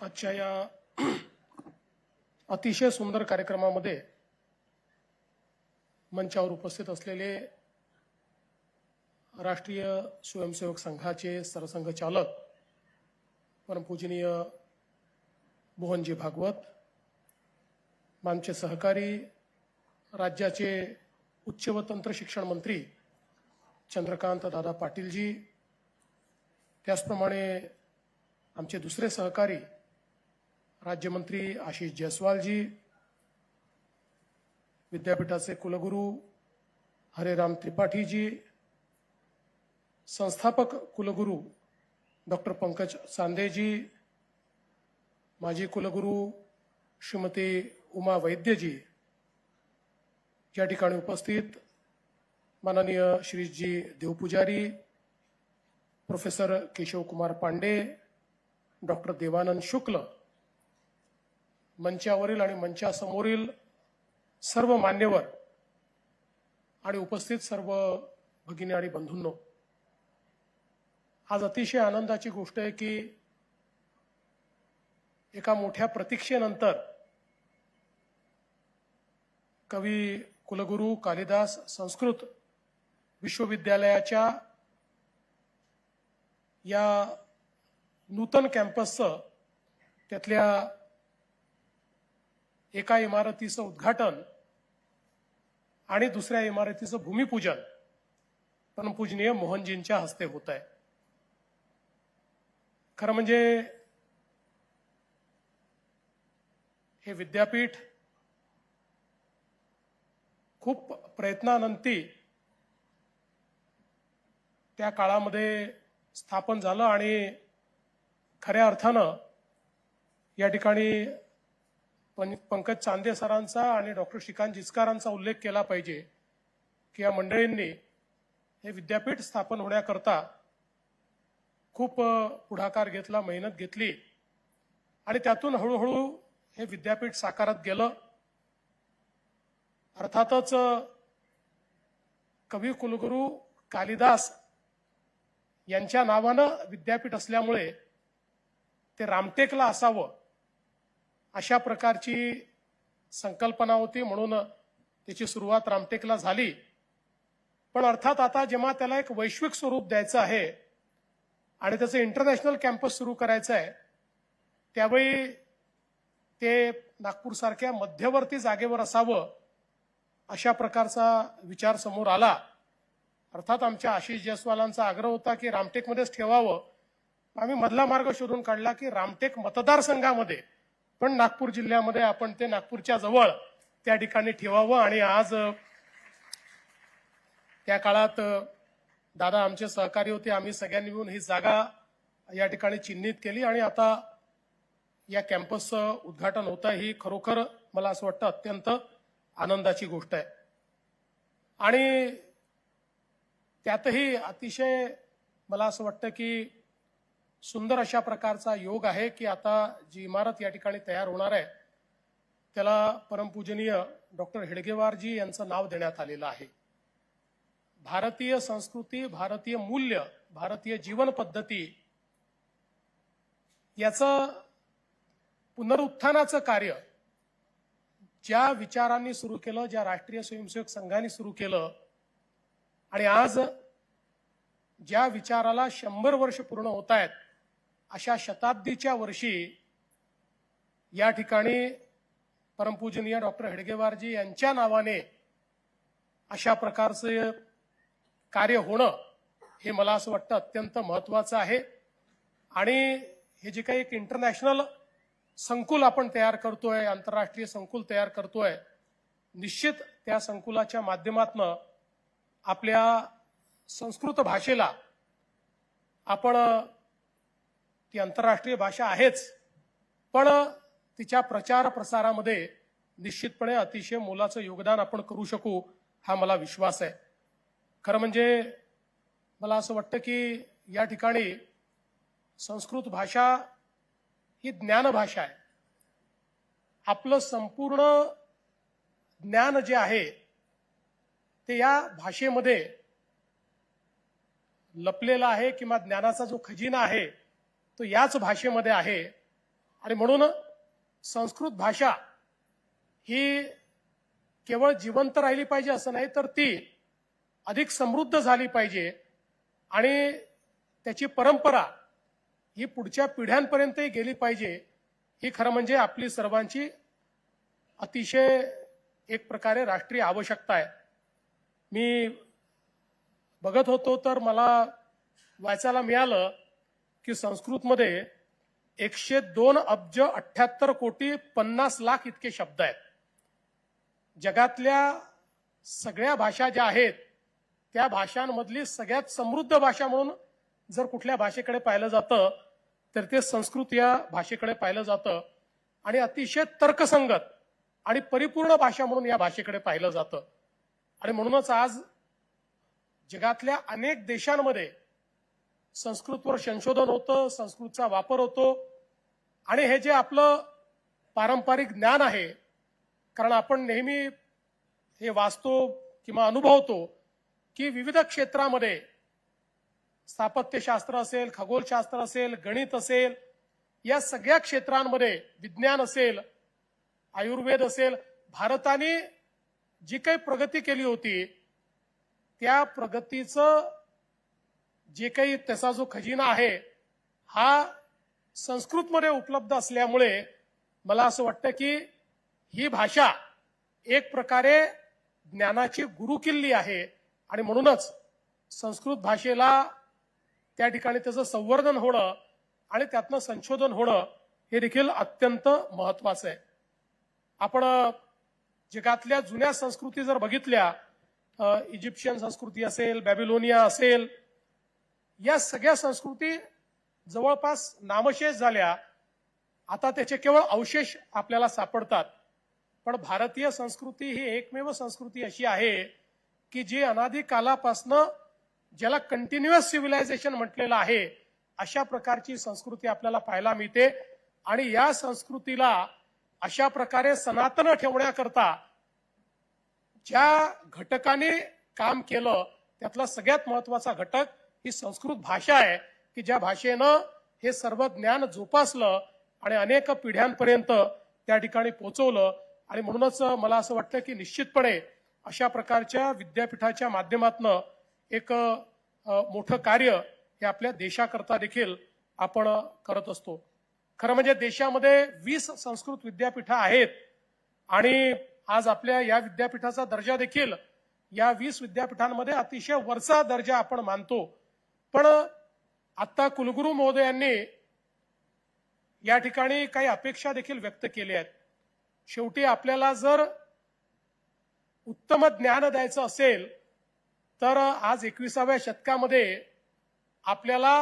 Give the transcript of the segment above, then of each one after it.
आजच्या या अतिशय सुंदर कार्यक्रमामध्ये मंचावर उपस्थित असलेले राष्ट्रीय स्वयंसेवक संघाचे सरसंघचालक परमपूजनीय मोहनजी भागवत आमचे सहकारी राज्याचे उच्च व तंत्र शिक्षण मंत्री चंद्रकांत दादा पाटीलजी त्याचप्रमाणे आमचे दुसरे सहकारी राज्यमंत्री आशिष जयस्वालजी विद्यापीठाचे कुलगुरू हरेराम त्रिपाठीजी संस्थापक कुलगुरू डॉक्टर पंकज सांदेजी माजी कुलगुरू श्रीमती उमा वैद्यजी या ठिकाणी उपस्थित माननीय श्रीजी देवपुजारी प्रोफेसर केशवकुमार पांडे डॉक्टर देवानंद शुक्ल मंचावरील आणि मंचासमोरील सर्व मान्यवर आणि उपस्थित सर्व भगिनी आणि बंधूंनो आज अतिशय आनंदाची गोष्ट आहे की एका मोठ्या प्रतीक्षेनंतर कवी कुलगुरू कालिदास संस्कृत विश्वविद्यालयाच्या या नूतन कॅम्पसचं त्यातल्या एका इमारतीचं उद्घाटन आणि दुसऱ्या इमारतीचं भूमिपूजन पण पूजनीय मोहनजींच्या हस्ते होत आहे. खरं म्हणजे हे विद्यापीठ खूप प्रयत्नानंती त्या काळामध्ये स्थापन झालं आणि खऱ्या अर्थानं या ठिकाणी पंकज चांदे सरांचा आणि डॉक्टर श्रीकांत जिचकारांचा उल्लेख केला पाहिजे की या मंडळींनी हे विद्यापीठ स्थापन होण्याकरता खूप पुढाकार घेतला मेहनत घेतली. आणि त्यातून हळूहळू हे विद्यापीठ साकारत गेलं. अर्थातच कवी कुलगुरू कालिदास यांच्या नावानं विद्यापीठ असल्यामुळे ते रामटेकला असावं. अशा प्रकारची संकल्पना होती म्हणून त्याची सुरुवात रामटेकला झाली. पण अर्थात आता जेव्हा त्याला एक वैश्विक स्वरूप द्यायचं आहे आणि त्याचं इंटरनॅशनल कॅम्पस सुरू करायचं आहे त्यावेळी ते नागपूरसारख्या मध्यवर्ती जागेवर असावं अशा प्रकारचा विचार समोर आला. अर्थात आमच्या आशिष जयस्वालांचा आग्रह होता की रामटेकमध्येच ठेवावं. आम्ही मधला मार्ग शोधून काढला की रामटेक मतदारसंघामध्ये पण नागपूर जिल्ह्यामध्ये आपण ते नागपूरच्या जवळ त्या ठिकाणी ठेवावं आणि आज त्या काळात दादा आमचे सहकारी होते. आम्ही सगळ्यांनी मिळून ही जागा या ठिकाणी चिन्हित केली आणि आता या कॅम्पसचं उद्घाटन होतं ही खरोखर मला असं वाटतं अत्यंत आनंदाची गोष्ट आहे. आणि त्यातही अतिशय मला असं वाटतं की सुंदर अशा प्रकारचा योग आहे की आता जी इमारत या ठिकाणी तयार होणार आहे त्याला परमपूजनीय डॉक्टर हेडगेवारजी यांचं नाव देण्यात आलेलं आहे. भारतीय संस्कृती भारतीय मूल्य भारतीय जीवन पद्धती याचं पुनरुत्थानाचं कार्य ज्या विचारांनी सुरू केलं ज्या राष्ट्रीय स्वयंसेवक संघाने सुरू केलं आणि आज ज्या विचाराला शंभर वर्ष पूर्ण होत आहेत अशा शताब्दीच्या वर्षी या ठिकाणी परमपूजनीय डॉक्टर हेडगेवारजी यांच्या नावाने अशा प्रकारचं कार्य होणं हे मला असं वाटतं अत्यंत महत्वाचं आहे. आणि हे जे काही एक इंटरनॅशनल संकुल आपण तयार करतोय आंतरराष्ट्रीय संकुल तयार करतोय निश्चित त्या संकुलाच्या माध्यमातनं आपल्या संस्कृत भाषेला आपण ती आंतरराष्ट्रीय भाषा आहेच. पण तिच्या प्रचार प्रसारामध्ये निश्चितपणे अतिशय मोलाचं योगदान आपण करू शकू हा मला विश्वास आहे. खरं म्हणजे मला असं वाटतं की या ठिकाणी संस्कृत भाषा ही ज्ञानभाषा आहे. आपलं संपूर्ण ज्ञान जे आहे ते या भाषेमध्ये लपलेला आहे किंवा ज्ञानाचा जो खजिना आहे तो याच भाषेमध्ये आहे. आणि म्हणून संस्कृत भाषा ही केवळ जिवंत राहिली पाहिजे असं नाही तर ती अधिक समृद्ध झाली पाहिजे. आणि त्याची परंपरा ही पुढच्या पिढ्यांपर्यंतही गेली पाहिजे ही खरं म्हणजे आपली सर्वांची अतिशय एक प्रकारे राष्ट्रीय आवश्यकता आहे. मी बघत होतो तर मला वाचायला मिळालं की संस्कृतमध्ये एकशे दोन अब्ज अठ्याहत्तर कोटी पन्नास लाख इतके शब्द आहेत. जगातल्या सगळ्या भाषा ज्या आहेत त्या भाषांमधली सगळ्यात समृद्ध भाषा म्हणून जर कुठल्या भाषेकडे पाहिलं जातं तर ते संस्कृत या भाषेकडे पाहिलं जातं. आणि अतिशय तर्कसंगत आणि परिपूर्ण भाषा म्हणून या भाषेकडे पाहिलं जातं. आणि म्हणूनच आज जगातल्या अनेक देशांमध्ये संस्कृतवर संशोधन होतं संस्कृतचा वापर होतो. आणि हे जे आपलं पारंपरिक ज्ञान आहे कारण आपण नेहमी हे वाचतो किंवा अनुभवतो की विविध क्षेत्रामध्ये स्थापत्यशास्त्र असेल खगोलशास्त्र असेल गणित असेल या सगळ्या क्षेत्रांमध्ये विज्ञान असेल आयुर्वेद असेल भारताने जी काही प्रगती केली होती त्या प्रगतीचं जे काही त्याचा जो खजिना आहे हा संस्कृतमध्ये उपलब्ध असल्यामुळे मला असं वाटतं की ही भाषा एक प्रकारे ज्ञानाची गुरुकिल्ली आहे आणि म्हणूनच संस्कृत भाषेला त्या ठिकाणी त्याचं संवर्धन होणं आणि त्यातनं संशोधन होणं हे देखील अत्यंत महत्वाचं आहे. आपण जगातल्या जुन्या संस्कृती जर बघितल्या इजिप्शियन संस्कृती असेल बॅबिलोनिया असेल या सगळ्या संस्कृती जवळपास नामशेष झाल्या. आता त्याचे केवळ अवशेष आपल्याला सापडतात. पण भारतीय संस्कृती ही एकमेव संस्कृती अशी आहे की जी अनादी कालापासनं ज्याला कंटिन्युअस सिव्हिलायझेशन म्हटलेलं आहे अशा प्रकारची संस्कृती आपल्याला पाहायला मिळते. आणि या संस्कृतीला अशा प्रकारे सनातन ठेवण्याकरता ज्या घटकाने काम केलं त्यातला सगळ्यात महत्त्वाचा घटक ही संस्कृत भाषा आहे की ज्या भाषेनं हे सर्व ज्ञान जोपासलं आणि अनेक पिढ्यांपर्यंत त्या ठिकाणी पोहोचवलं आणि म्हणूनच मला असं वाटतं की निश्चितपणे अशा प्रकारच्या विद्यापीठाच्या माध्यमातनं एक मोठं कार्य हे आपल्या देशाकरता देखील आपण करत असतो. खरं म्हणजे देशामध्ये वीस संस्कृत विद्यापीठं आहेत आणि आज आपल्या या विद्यापीठाचा दर्जा देखील या वीस विद्यापीठांमध्ये अतिशय वरचा दर्जा आपण मानतो. पण आता कुलगुरू महोदयांनी या ठिकाणी काही अपेक्षा देखील व्यक्त केल्या आहेत. शेवटी आपल्याला जर उत्तम ज्ञान द्यायचं असेल तर आज एकविसाव्या शतकामध्ये आपल्याला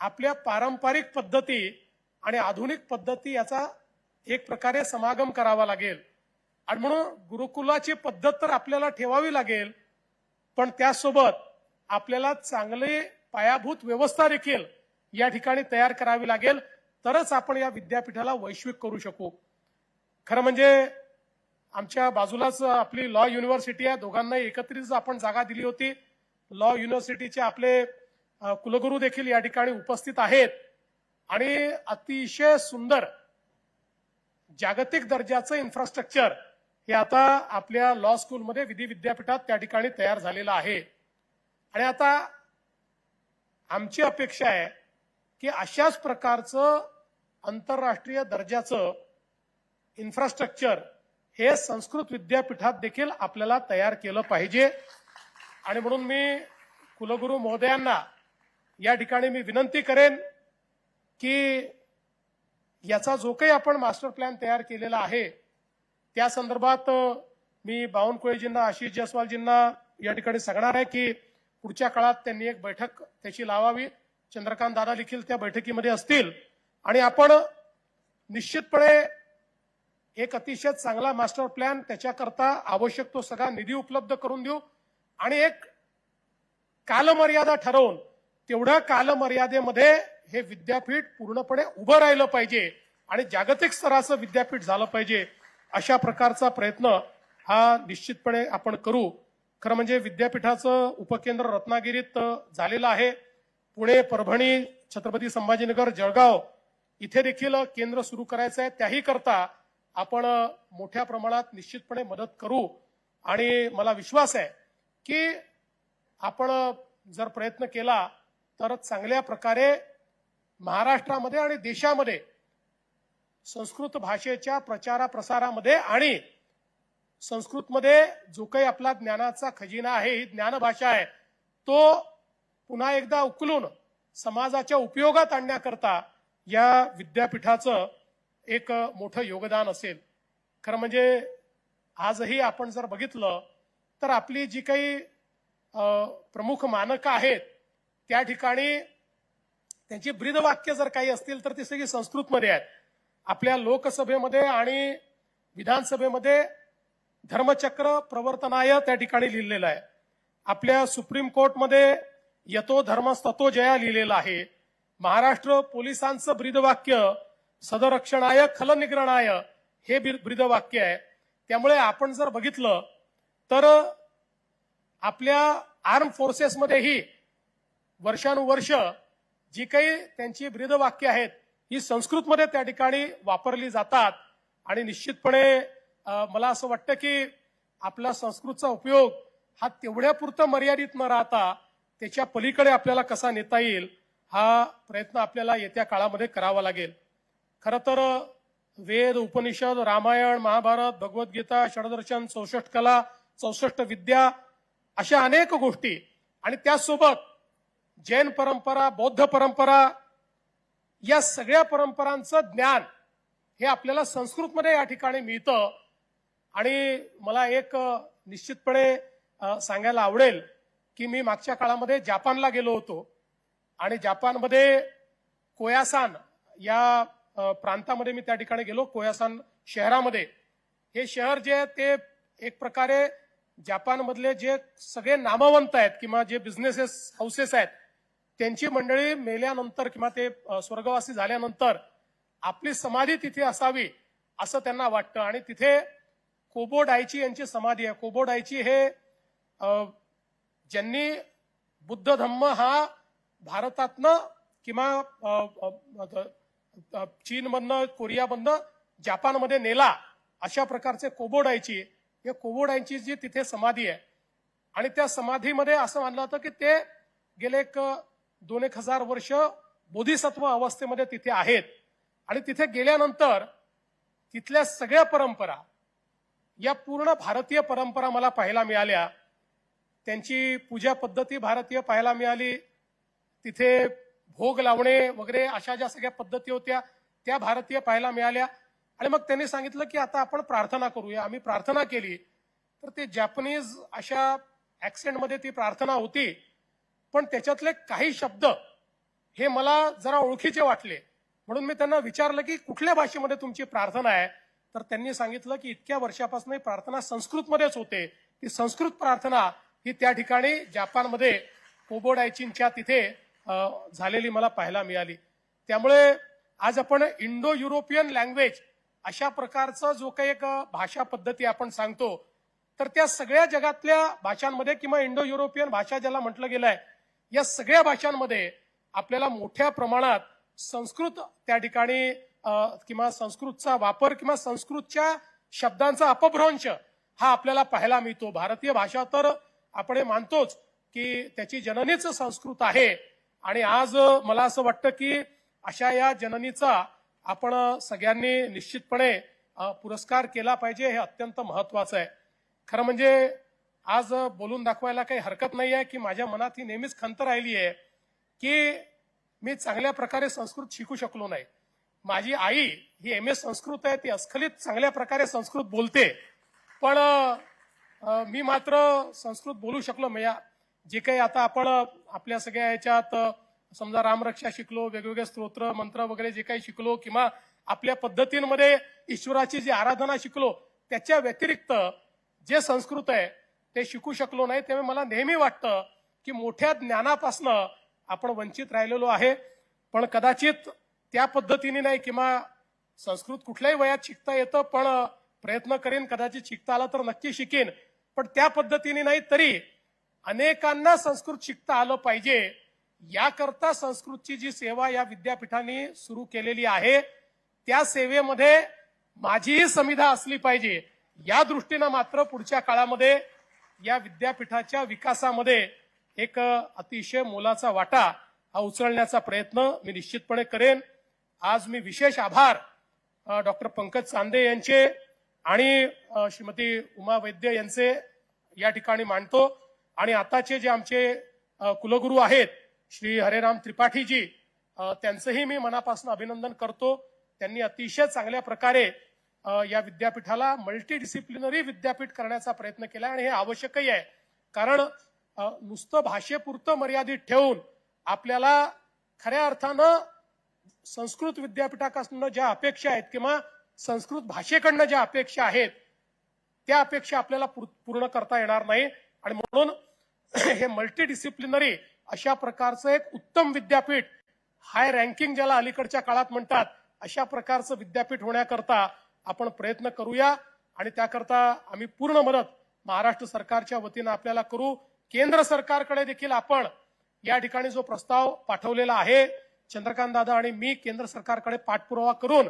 आपल्या पारंपरिक पद्धती आणि आधुनिक पद्धती याचा एक प्रकारे समागम करावा लागेल. आणि म्हणून गुरुकुलाची पद्धत तर आपल्याला ठेवावी लागेल पण त्यासोबत आपल्याला चांगले पायाभूत व्यवस्था देखील या ठिकाणी तयार करावी लागेल. तरच आपण या विद्यापीठाला वैश्विक करू शकू. खरं म्हणजे आमच्या बाजूलाच आपली लॉ युनिव्हर्सिटी आहे. दोघांना एकत्रित आपण जागा दिली होती लॉ युनिव्हर्सिटीचे आपले कुलगुरू देखील या ठिकाणी उपस्थित आहेत. आणि अतिशय सुंदर जागतिक दर्जाचं इन्फ्रास्ट्रक्चर हे आता आपल्या लॉ स्कूलमध्ये विधी विद्यापीठात त्या ठिकाणी तयार झालेलं आहे. आणि आता आमची अपेक्षा आहे की अशाच प्रकारचं आंतरराष्ट्रीय दर्जाचं इन्फ्रास्ट्रक्चर हे संस्कृत विद्यापीठात देखील आपल्याला तयार केलं पाहिजे. आणि म्हणून मी कुलगुरू महोदयांना या ठिकाणी मी विनंती करेन की याचा जो काही आपण मास्टर प्लॅन तयार केलेला आहे त्या संदर्भात मी बावनकुळेजींना आशिष जयस्वालजींना या ठिकाणी सांगणार आहे की पुढच्या काळात त्यांनी एक बैठक त्याची लावावी. चंद्रकांत दादा देखील त्या बैठकीमध्ये असतील. आणि आपण निश्चितपणे एक अतिशय चांगला मास्टर प्लॅन त्याच्याकरता आवश्यक तो सगळा निधी उपलब्ध करून देऊ. आणि एक कालमर्यादा ठरवून तेवढ्या कालमर्यादेमध्ये हे विद्यापीठ पूर्णपणे उभं राहिलं पाहिजे आणि जागतिक स्तराचं विद्यापीठ झालं पाहिजे अशा प्रकारचा प्रयत्न हा निश्चितपणे आपण करू. खरं म्हणजे विद्यापीठाचं उपकेंद्र रत्नागिरीत झालेलं आहे. पुणे परभणी छत्रपती संभाजीनगर जळगाव इथे देखील केंद्र सुरू करायचं आहे. त्याही करता आपण मोठ्या प्रमाणात निश्चितपणे मदत करू. आणि मला विश्वास आहे की आपण जर प्रयत्न केला तर चांगल्या प्रकारे महाराष्ट्रामध्ये आणि देशामध्ये संस्कृत भाषेच्या प्रचारा प्रसारामध्ये आणि संस्कृतमध्ये जो काही आपला ज्ञानाचा खजिना आहे ही ज्ञानभाषा आहे तो पुन्हा एकदा उकलून समाजाच्या उपयोगात आणण्याकरता या विद्यापीठाचं एक मोठं योगदान असेल. खरं म्हणजे आजही आपण जर बघितलं तर आपली जी काही प्रमुख मानकं आहेत त्या ठिकाणी त्यांची ब्रीदवाक्य जर काही असतील तर ती सगळी संस्कृतमध्ये आहेत. आपल्या लोकसभेमध्ये आणि विधानसभेमध्ये धर्मचक्र प्रवर्तनाय त्या ठिकाणी लिहिलेलं आहे. आपल्या सुप्रीम कोर्टमध्ये यतो धर्मस्ततो जया लिहिलेलं आहे. महाराष्ट्र पोलिसांचं ब्रीदवाक्य सदरक्षणाय खलनिग्रणाय हे ब्रीदवाक्य आहे. त्यामुळे आपण जर बघितलं तर आपल्या आर्म फोर्सेसमध्येही वर्षानुवर्ष जी काही त्यांची ब्रीदवाक्य आहेत ही संस्कृतमध्ये त्या ठिकाणी वापरली जातात. आणि निश्चितपणे मला असं वाटतं की आपला संस्कृतचा उपयोग हा तेवढ्यापुरतं मर्यादित न राहता त्याच्या पलीकडे आपल्याला कसा नेता येईल हा प्रयत्न आपल्याला येत्या काळामध्ये करावा लागेल. खरं तर वेद उपनिषद रामायण महाभारत भगवद्गीता षडदर्शन चौसष्ट कला चौसष्ट विद्या अशा अनेक गोष्टी आणि त्यासोबत जैन परंपरा बौद्ध परंपरा या सगळ्या परंपरांचं ज्ञान हे आपल्याला संस्कृतमध्ये या ठिकाणी मिळतं. आणि मला एक निश्चितपणे सांगायला आवडेल की मी मागच्या काळामध्ये जपानला गेलो होतो. आणि जपानमध्ये कोयासान या प्रांतामध्ये मी त्या ठिकाणी गेलो कोयासान शहरामध्ये. हे शहर जे आहे ते एक प्रकारे जपानमधले जे सगळे नामवंत आहेत किंवा जे बिझनेसेस हाऊसेस आहेत त्यांची मंडळी मेल्यानंतर किंवा ते स्वर्गवासी झाल्यानंतर आपली समाधी तिथे असावी असं त्यांना वाटतं. आणि तिथे कोबो डायची यांची समाधी आहे. कोबो डायची हे ज्यांनी बुद्ध धम्म हा भारतातनं किंवा चीनमधनं कोरियामधनं जपानमध्ये नेला अशा प्रकारचे कोबोडायची या कोबोडायची जी तिथे समाधी आहे. आणि त्या समाधीमध्ये असं मानलं जातं की ते गेले एक दोन एक हजार वर्ष बोधिसत्व अवस्थेमध्ये तिथे आहेत. आणि तिथे गेल्यानंतर तिथल्या सगळ्या परंपरा या पूर्ण भारतीय परंपरा मला पाहायला मिळाल्या. त्यांची पूजा पद्धती भारतीय पाहायला मिळाली. तिथे भोग लावणे वगैरे अशा ज्या सगळ्या पद्धती होत्या त्या भारतीय पाहायला मिळाल्या. आणि मग त्यांनी सांगितलं की आता आपण प्रार्थना करूया. आम्ही प्रार्थना केली. तर ते जॅपनीज अशा ऍक्सेंटमध्ये ती प्रार्थना होती. पण त्याच्यातले काही शब्द हे मला जरा ओळखीचे वाटले. म्हणून मी त्यांना विचारलं की कुठल्या भाषेमध्ये तुमची प्रार्थना आहे? तर त्यांनी सांगितलं की इतक्या वर्षापासून प्रार्थना संस्कृतमध्येच होते. ती संस्कृत प्रार्थना ही त्या ठिकाणी जपानमध्ये कोबोडायचिनच्या तिथे झालेली मला पाहायला मिळाली. त्यामुळे आज आपण इंडो युरोपियन लँग्वेज अशा प्रकारचा जो काही एक भाषा पद्धती आपण सांगतो तर त्या सगळ्या जगातल्या भाषांमध्ये किंवा इंडो युरोपियन भाषा ज्याला म्हटलं गेलं आहे या सगळ्या भाषांमध्ये आपल्याला मोठ्या प्रमाणात संस्कृत त्या ठिकाणी किंवा संस्कृतचा वापर किंवा संस्कृतच्या शब्दांचा अपभ्रंश हा आपल्याला पाहायला मिळतो. भारतीय भाषा तर आपण हे मानतोच की त्याची जननीच संस्कृत आहे. आणि आज मला असं वाटतं की अशा या जननीचा आपण सगळ्यांनी निश्चितपणे पुरस्कार केला पाहिजे हे अत्यंत महत्वाचं आहे. खरं म्हणजे आज बोलून दाखवायला काही हरकत नाही आहे की माझ्या मनात ही नेहमीच खंत राहिली आहे की मी चांगल्या प्रकारे संस्कृत शिकू शकलो नाही. माझी आई ही एम एस संस्कृत आहे ती अस्खलित चांगल्या प्रकारे संस्कृत बोलते. पण मी मात्र संस्कृत बोलू शकलो म्हणजे जे काही आता आपण आपल्या सगळ्या याच्यात समजा रामरक्षा शिकलो वेगवेगळे स्तोत्र मंत्र वगैरे जे काही शिकलो किंवा आपल्या पद्धतींमध्ये ईश्वराची जी आराधना शिकलो त्याच्या व्यतिरिक्त जे संस्कृत आहे ते शिकू शकलो नाही. त्यामुळे मला नेहमी वाटतं की मोठ्या ज्ञानापासनं आपण वंचित राहिलेलो आहे. पण कदाचित त्या पद्धतीने नाही किंवा संस्कृत कुठल्याही वयात शिकता येतं पण प्रयत्न करेन कदाचित शिकता आलं तर नक्की शिकेन. पण त्या पद्धतीने नाही तरी अनेकांना संस्कृत शिकता आलं पाहिजे. याकरता संस्कृतची जी सेवा या विद्यापीठाने सुरू केलेली आहे त्या सेवेमध्ये माझीही समिधा असली पाहिजे. या दृष्टीनं मात्र पुढच्या काळामध्ये या विद्यापीठाच्या विकासामध्ये एक अतिशय मोलाचा वाटा हा उचलण्याचा प्रयत्न मी निश्चितपणे करेन. आज मी विशेष आभार डॉक्टर पंकज चांदे यांचे आणि श्रीमती उमा वैद्य यांचे या ठिकाणी मांडतो आणि आताचे जे आमचे कुलगुरू आहेत श्री हरेराम त्रिपाठीजी त्यांचंही मी मनापासून अभिनंदन करतो. त्यांनी अतिशय चांगल्या प्रकारे या विद्यापीठाला मल्टी डिसिप्लिनरी विद्यापीठ करण्याचा प्रयत्न केला आणि हे आवश्यकही आहे. कारण नुसतं भाषेपुरतं मर्यादित ठेवून आपल्याला खऱ्या अर्थानं संस्कृत विद्यापीठाकडनं ज्या अपेक्षा आहेत किंवा संस्कृत भाषेकडनं ज्या अपेक्षा आहेत त्या अपेक्षा आपल्याला पूर्ण करता येणार नाही. आणि म्हणून हे मल्टी डिसिप्लिनरी अशा प्रकारचं एक उत्तम विद्यापीठ हाय रँकिंग ज्याला अलीकडच्या काळात म्हणतात अशा प्रकारचं विद्यापीठ होण्याकरता आपण प्रयत्न करूया. आणि त्याकरता आम्ही पूर्ण मदत महाराष्ट्र सरकारच्या वतीनं आपल्याला करू. केंद्र सरकारकडे देखील आपण या ठिकाणी जो प्रस्ताव पाठवलेला आहे चंद्रकांत दादा आणि मी केंद्र सरकारकडे पाठपुरावा करून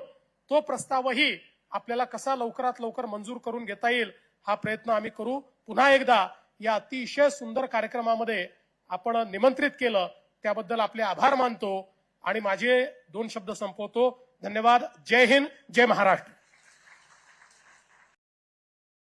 तो प्रस्तावही आपल्याला कसा लवकरात लवकर मंजूर करून घेता येईल हा प्रयत्न आम्ही करू. पुन्हा एकदा या अतिशय सुंदर कार्यक्रमामध्ये आपण निमंत्रित केलं त्याबद्दल आपले आभार मानतो आणि माझे दोन शब्द संपवतो. धन्यवाद. जय हिंद जय महाराष्ट्र.